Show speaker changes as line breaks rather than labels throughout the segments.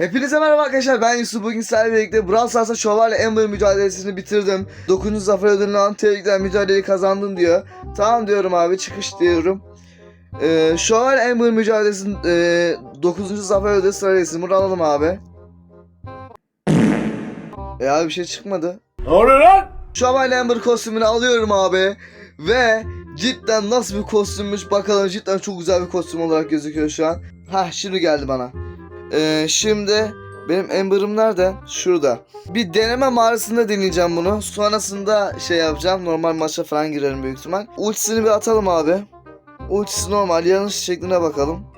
Hepinize merhaba arkadaşlar ben Yusuf. Bugün sizlerle birlikte Brawl Stars'ta Şövalye Amber mücadelesini bitirdim. 9. zafer ödülünü tebrikler mücadeleyi kazandın diyor. Tamam diyorum abi çıkış diyorum. Ee, Şövalye Amber mücadelesinin e, 9. zafer ödülü sıralaysın bunu alalım abi. E abi bir şey çıkmadı.
Ne oluyor lan?
Şövalye Amber kostümünü alıyorum abi. Ve cidden nasıl bir kostümmüş bakalım cidden çok güzel bir kostüm olarak gözüküyor şu an. Hah şimdi geldi bana Ee, Şimdi benim Amber'ım nerede? Şurada Bir deneme mağarasında deneyeceğim bunu Sonrasında şey yapacağım normal maça falan girerim büyük ihtimal Ultisini bir atalım abi Ultisi normal yanlış şekline bakalım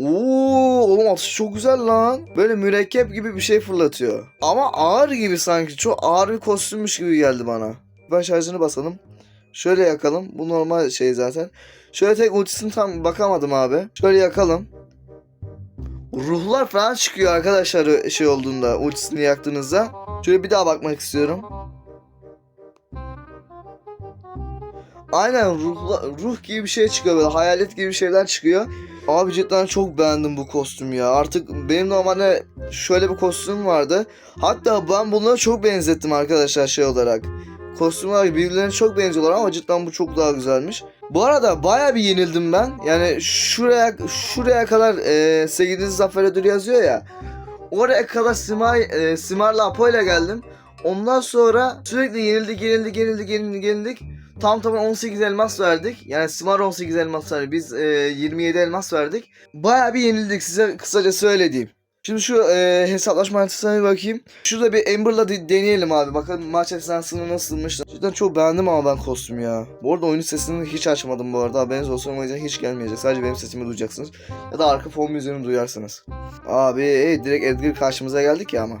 Oo, oğlum atışı çok güzel lan. Böyle mürekkep gibi bir şey fırlatıyor. Ama ağır gibi sanki. Çok ağır bir kostümmüş gibi geldi bana. Ben şarjını basalım. Şöyle yakalım. Bu normal şey zaten. Şöyle tek ultisini tam bakamadım abi. Şöyle yakalım. Ruhlar falan çıkıyor arkadaşlar şey olduğunda ultisini yaktığınızda. Şöyle bir daha bakmak istiyorum. Aynen ruhla, ruh gibi bir şey çıkıyor böyle hayalet gibi şeyler çıkıyor. Abi cidden çok beğendim bu kostüm ya. Artık benim normalde şöyle bir kostüm vardı. Hatta ben bunları çok benzettim arkadaşlar şey olarak. Kostüm olarak birbirlerine çok benziyorlar ama cidden bu çok daha güzelmiş. Bu arada baya bir yenildim ben. Yani şuraya şuraya kadar e, 8. zafer ödülü yazıyor ya. Oraya kadar Simay, e, Simar'la Apo ile geldim. Ondan sonra sürekli yenildik, yenildik, yenildik, yenildik, yenildik. Tam tamam 18 elmas verdik. Yani Simar 18 elmas verdi. Biz e, 27 elmas verdik. Baya bir yenildik size kısaca söyleyeyim. Şimdi şu e, hesaplaşma haritasına bir bakayım. Şurada bir Amber'la de- deneyelim abi. Bakalım maç esnasında nasılmış. Cidden çok beğendim ama ben kostüm ya. Bu arada oyunun sesini hiç açmadım bu arada. Haberiniz olsun o hiç gelmeyecek. Sadece benim sesimi duyacaksınız. Ya da arka fon müziğimi duyarsınız. Abi e, direkt Edgar karşımıza geldik ya ama.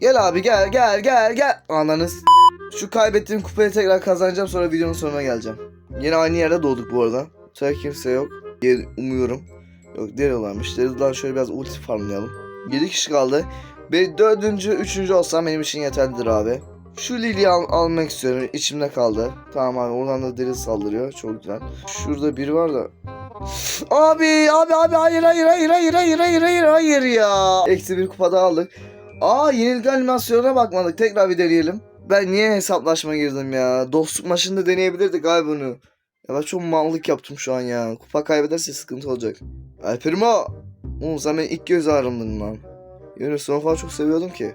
Gel abi gel gel gel gel. Ananız. Şu kaybettiğim kupayı tekrar kazanacağım sonra videonun sonuna geleceğim. Yine aynı yerde doğduk bu arada. Tabii kimse yok. diye umuyorum. Yok deriyorlarmış. Deriden şöyle biraz ulti farmlayalım. 7 kişi kaldı. Bir dördüncü, üçüncü olsam benim için yeterlidir abi. Şu Lily'yi al- almak istiyorum. İçimde kaldı. Tamam abi oradan da deri saldırıyor. Çok güzel. Şurada biri var da. Abi abi abi hayır hayır hayır hayır hayır hayır hayır hayır ya. Eksi bir kupa daha aldık. Aa yenilgi animasyonuna bakmadık. Tekrar bir deneyelim. Ben niye hesaplaşma girdim ya? Dostluk maçında deneyebilirdik abi bunu. Ya ben çok mallık yaptım şu an ya. Kupa kaybederse sıkıntı olacak. Alperimo. Oğlum sen benim ilk göz ağrımdın lan. Yunus onu falan çok seviyordum ki.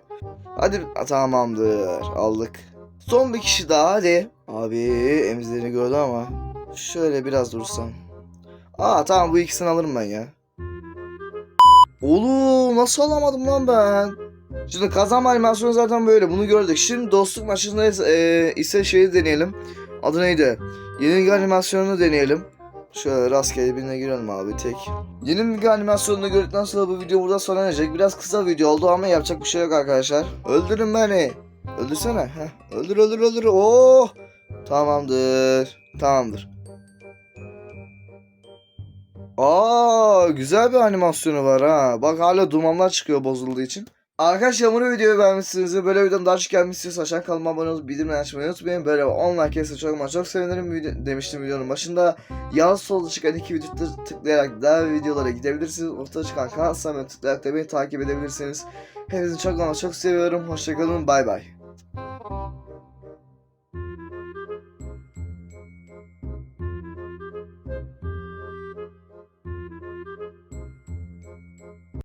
Hadi tamamdır. Aldık. Son bir kişi daha hadi. Abi emzilerini gördü ama. Şöyle biraz dursam. Aa tamam bu ikisini alırım ben ya. Oğlum nasıl alamadım lan ben? Şimdi kazanma animasyonu zaten böyle bunu gördük. Şimdi dostluk maçında e, ise şeyi deneyelim. Adı neydi? Yenilgi animasyonunu deneyelim. Şöyle rastgele birine girelim abi tek. Yenilgi animasyonunu gördükten sonra bu video burada sona erecek. Biraz kısa video oldu ama yapacak bir şey yok arkadaşlar. Öldürün beni. Öldürsene. Heh. Öldür öldür öldür. Oh. Tamamdır. Tamamdır. Aa güzel bir animasyonu var ha. Bak hala dumanlar çıkıyor bozulduğu için. Arkadaşlar bunu videoyu beğenmişsiniz. Böyle videonun daha çok gelmek istiyorsa aşağı kanalıma abone olup bildirimleri açmayı unutmayın. Böyle 10 like gelirse çok çok sevinirim video, demiştim videonun başında. Yağ solda çıkan iki video tık- tıklayarak daha videolara gidebilirsiniz. Ortada çıkan kanal tıklayarak da beni takip edebilirsiniz. Hepinizi çok ama çok seviyorum. Hoşçakalın. Bay bay.